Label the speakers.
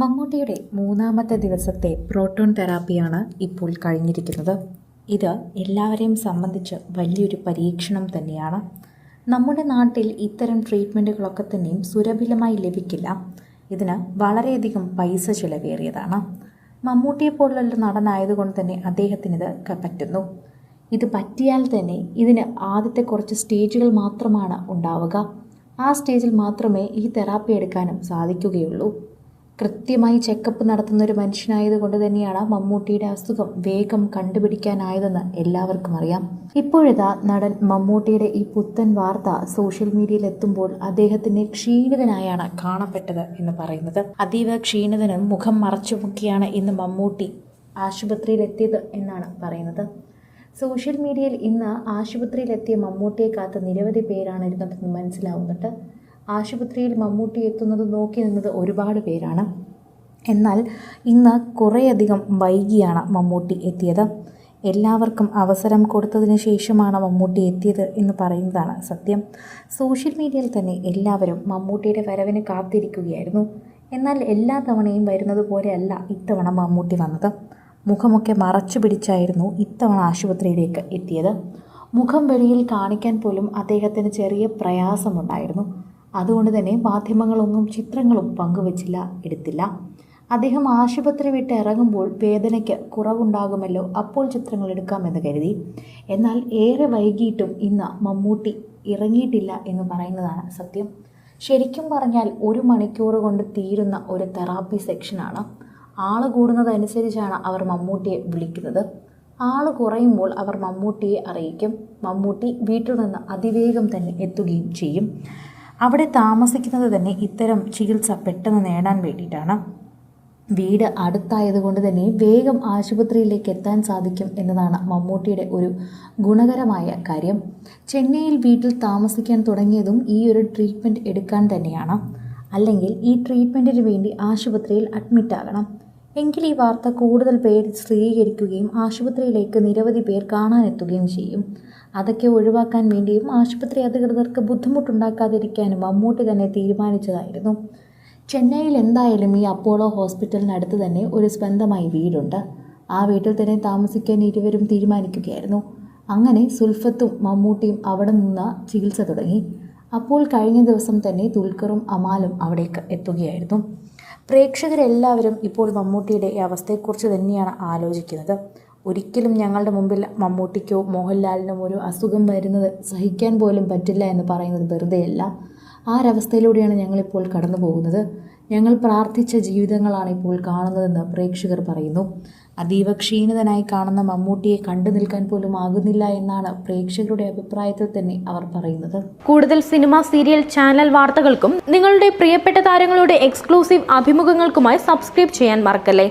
Speaker 1: മമ്മൂട്ടിയുടെ മൂന്നാമത്തെ ദിവസത്തെ പ്രോട്ടോൺ തെറാപ്പിയാണ് ഇപ്പോൾ കഴിഞ്ഞിരിക്കുന്നത്. ഇത് എല്ലാവരെയും സംബന്ധിച്ച് വലിയൊരു പരീക്ഷണം തന്നെയാണ്. നമ്മുടെ നാട്ടിൽ ഇത്തരം ട്രീറ്റ്മെന്റുകളൊക്കെ തന്നെയും സുരഭിലമായി ലഭിക്കില്ല. ഇതിന് വളരെയധികം പൈസ ചിലവേറിയതാണ്. മമ്മൂട്ടിയെ പോലുള്ള നടനായതുകൊണ്ട് തന്നെ അദ്ദേഹത്തിനിത് പറ്റുന്നു. ഇത് പറ്റിയാൽ തന്നെ ഇതിന് ആദ്യത്തെ കുറച്ച് സ്റ്റേജുകൾ മാത്രമാണ് ഉണ്ടാവുക. ആ സ്റ്റേജിൽ മാത്രമേ ഈ തെറാപ്പി എടുക്കാനും സാധിക്കുകയുള്ളൂ. കൃത്യമായി ചെക്കപ്പ് നടത്തുന്ന ഒരു മനുഷ്യനായതുകൊണ്ട് തന്നെയാണ് മമ്മൂട്ടിയുടെ അസുഖം വേഗം കണ്ടുപിടിക്കാനായതെന്ന് എല്ലാവർക്കും അറിയാം. ഇപ്പോഴിതാ നടൻ മമ്മൂട്ടിയുടെ ഈ പുത്തൻ വാർത്ത സോഷ്യൽ മീഡിയയിൽ എത്തുമ്പോൾ അദ്ദേഹത്തിന്റെ ക്ഷീണിതനായാണ് കാണപ്പെട്ടത് എന്ന് പറയുന്നത്. അതീവ ക്ഷീണിതനും മുഖം മറച്ചുമുക്കിയാണ് ഇന്ന് മമ്മൂട്ടി ആശുപത്രിയിലെത്തിയത് എന്നാണ് പറയുന്നത്. സോഷ്യൽ മീഡിയയിൽ ഇന്ന് ആശുപത്രിയിലെത്തിയ മമ്മൂട്ടിയെ കാത്ത് നിരവധി പേരാണ് ഇരുന്നതെന്ന് മനസ്സിലാവുന്നുണ്ട്. ആശുപത്രിയിൽ മമ്മൂട്ടി എത്തുന്നത് നോക്കി നിന്നത് ഒരുപാട് പേരാണ്. എന്നാൽ ഇന്ന് കുറേയധികം വൈകിയാണ് മമ്മൂട്ടി എത്തിയത്. എല്ലാവർക്കും അവസരം കൊടുത്തതിന് ശേഷമാണ് മമ്മൂട്ടി എത്തിയത് എന്ന് പറയുന്നതാണ് സത്യം. സോഷ്യൽ മീഡിയയിൽ തന്നെ എല്ലാവരും മമ്മൂട്ടിയുടെ വരവിന് കാത്തിരിക്കുകയായിരുന്നു. എന്നാൽ എല്ലാ തവണയും വരുന്നത് പോലെയല്ല ഇത്തവണ മമ്മൂട്ടി വന്നത്. മുഖമൊക്കെ മറച്ചു പിടിച്ചായിരുന്നു ഇത്തവണ ആശുപത്രിയിലേക്ക് എത്തിയത്. മുഖം വെളിയിൽ കാണിക്കാൻ പോലും അദ്ദേഹത്തിന് ചെറിയ പ്രയാസമുണ്ടായിരുന്നു. അതുകൊണ്ട് തന്നെ മാധ്യമങ്ങളൊന്നും ചിത്രങ്ങളും പങ്കുവച്ചില്ല എടുത്തില്ല. അദ്ദേഹം ആശുപത്രി വിട്ട് ഇറങ്ങുമ്പോൾ വേദനയ്ക്ക് കുറവുണ്ടാകുമല്ലോ അപ്പോൾ ചിത്രങ്ങൾ എടുക്കാമെന്ന് കരുതി. എന്നാൽ ഏറെ വൈകിയിട്ടും ഇന്ന് മമ്മൂട്ടി ഇറങ്ങിയിട്ടില്ല എന്ന് പറയുന്നതാണ് സത്യം. ശരിക്കും പറഞ്ഞാൽ ഒരു മണിക്കൂർ കൊണ്ട് തീരുന്ന ഒരു തെറാപ്പി സെക്ഷനാണ്. ആൾ കൂടുന്നതനുസരിച്ചാണ് അവർ മമ്മൂട്ടിയെ വിളിക്കുന്നത്. ആൾ കുറയുമ്പോൾ അവർ മമ്മൂട്ടിയെ അറിയിക്കും. മമ്മൂട്ടി വീട്ടിൽ നിന്ന് അതിവേഗം തന്നെ എത്തുകയും ചെയ്യും. അവിടെ താമസിക്കുന്നത് തന്നെ ഇത്തരം ചികിത്സ പെട്ടെന്ന് നേടാൻ വേണ്ടിയിട്ടാണ്. വീട് അടുത്തായതുകൊണ്ട് തന്നെ വേഗം ആശുപത്രിയിലേക്ക് എത്താൻ സാധിക്കും എന്നതാണ് മമ്മൂട്ടിയുടെ ഒരു ഗുണകരമായ കാര്യം. ചെന്നൈയിൽ വീട്ടിൽ താമസിക്കാൻ തുടങ്ങിയതും ഈ ഒരു ട്രീറ്റ്മെന്റ് എടുക്കാൻ തന്നെയാണ്. അല്ലെങ്കിൽ ഈ ട്രീറ്റ്മെന്റിന് വേണ്ടി ആശുപത്രിയിൽ അഡ്മിറ്റ് ആകണം. എങ്കിൽ ഈ വാർത്ത കൂടുതൽ പേർ സ്ഥിരീകരിക്കുകയും ആശുപത്രിയിലേക്ക് നിരവധി പേർ കാണാനെത്തുകയും ചെയ്യും. അതൊക്കെ ഒഴിവാക്കാൻ വേണ്ടിയും ആശുപത്രി അധികൃതർക്ക് ബുദ്ധിമുട്ടുണ്ടാക്കാതിരിക്കാനും മമ്മൂട്ടി തന്നെ തീരുമാനിച്ചതായിരുന്നു. ചെന്നൈയിൽ എന്തായാലും ഈ അപ്പോളോ ഹോസ്പിറ്റലിനടുത്ത് തന്നെ ഒരു സ്വന്തമായി വീടുണ്ട്. ആ വീട്ടിൽ തന്നെ താമസിക്കാൻ ഇരുവരും തീരുമാനിക്കുകയായിരുന്നു. അങ്ങനെ സുൽഫത്തും മമ്മൂട്ടിയും അവിടെ നിന്ന് ചികിത്സ തുടങ്ങി. അപ്പോൾ കഴിഞ്ഞ ദിവസം തന്നെ ദുൽഖറും അമാലും അവിടേക്ക് എത്തുകയായിരുന്നു. പ്രേക്ഷകരെല്ലാവരും ഇപ്പോൾ മമ്മൂട്ടിയുടെ ഈ അവസ്ഥയെക്കുറിച്ച് തന്നെയാണ് ആലോചിക്കുന്നത്. ഒരിക്കലും ഞങ്ങളുടെ മുമ്പിൽ മമ്മൂട്ടിക്കോ മോഹൻലാലിനോ ഒരു അസുഖം വരുന്നത് സഹിക്കാൻ പോലും പറ്റില്ല എന്ന് പറയുന്നത് വെറുതെയല്ല. ആ ഒരവസ്ഥയിലൂടെയാണ് ഞങ്ങളിപ്പോൾ കടന്നു പോകുന്നത്. ഞങ്ങൾ പ്രാർത്ഥിച്ച ജീവിതങ്ങളാണ് ഇപ്പോൾ കാണുന്നതെന്ന് പ്രേക്ഷകർ പറയുന്നു. അതീവ ക്ഷീണിതനായി കാണുന്ന മമ്മൂട്ടിയെ കണ്ടു നിൽക്കാൻ പോലും ആകുന്നില്ല എന്നാണ് പ്രേക്ഷകരുടെ അഭിപ്രായത്തിൽ തന്നെ അവർ പറയുന്നത്.
Speaker 2: കൂടുതൽ സിനിമ സീരിയൽ ചാനൽ വാർത്തകൾക്കും നിങ്ങളുടെ പ്രിയപ്പെട്ട താരങ്ങളുടെ എക്സ്ക്ലൂസീവ് അഭിമുഖങ്ങൾക്കുമായി സബ്സ്ക്രൈബ് ചെയ്യാൻ മറക്കല്ലേ?